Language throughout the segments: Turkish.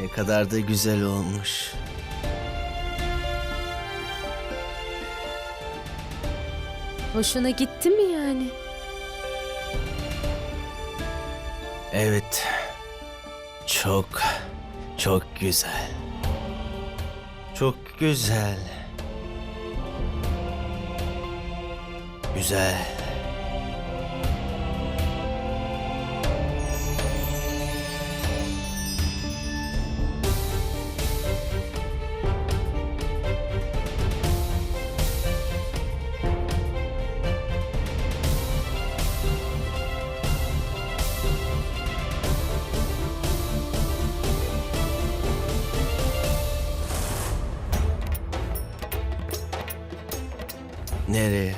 Ne kadar da güzel olmuş. Hoşuna gitti mi yani? Evet. Çok, çok güzel. Çok güzel. Güzel. Nereye?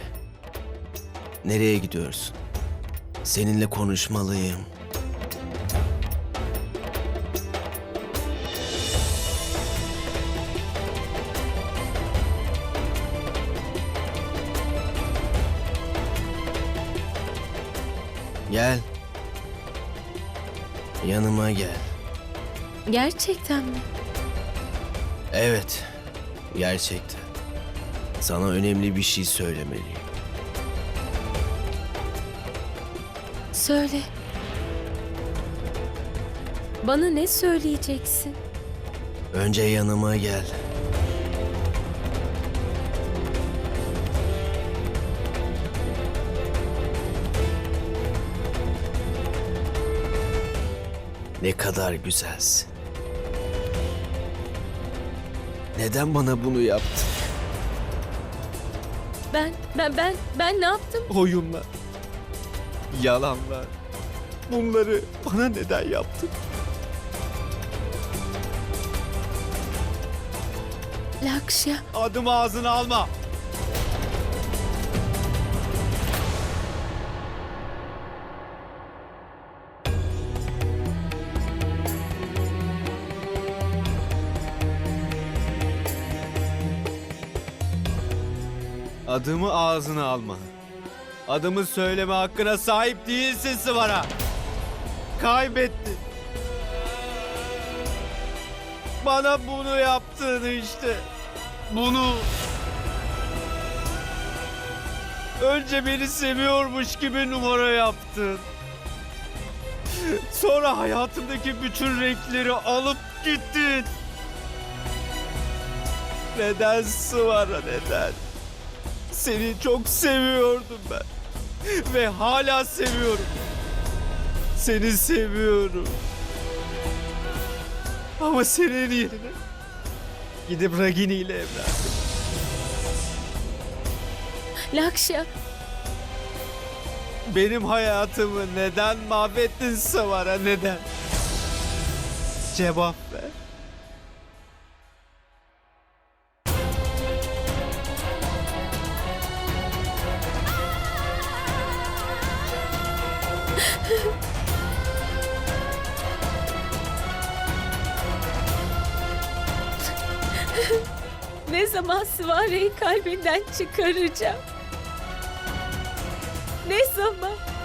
Nereye gidiyorsun? Seninle konuşmalıyım. Gel. Yanıma gel. Gerçekten mi? Evet. Gerçekten. Sana önemli bir şey söylemeliyim. Söyle. Bana ne söyleyeceksin? Önce yanıma gel. Ne kadar güzelsin. Neden bana bunu yaptın? Ben, ben, ben, ben ne yaptım? Oyunlar, yalanlar. Bunları bana neden yaptın? Lakşya, Adımı ağzına alma. Adımı ağzına alma. Adımı söyleme hakkına sahip değilsin Sıvara. Kaybettin. Bana bunu yaptın işte. Bunu. Önce beni seviyormuş gibi numara yaptın. Sonra hayatımdaki bütün renkleri alıp gittin. Neden Sıvara neden? Seni çok seviyordum ben. Ve hala seviyorum. Seni seviyorum. Ama senin yerine gidip Ragini ile evlendim. Lakşya, Benim hayatımı neden mahvettin Savara neden? Cevap ver. Ne zaman Sıvare'yi kalbinden çıkaracağım? Ne zaman?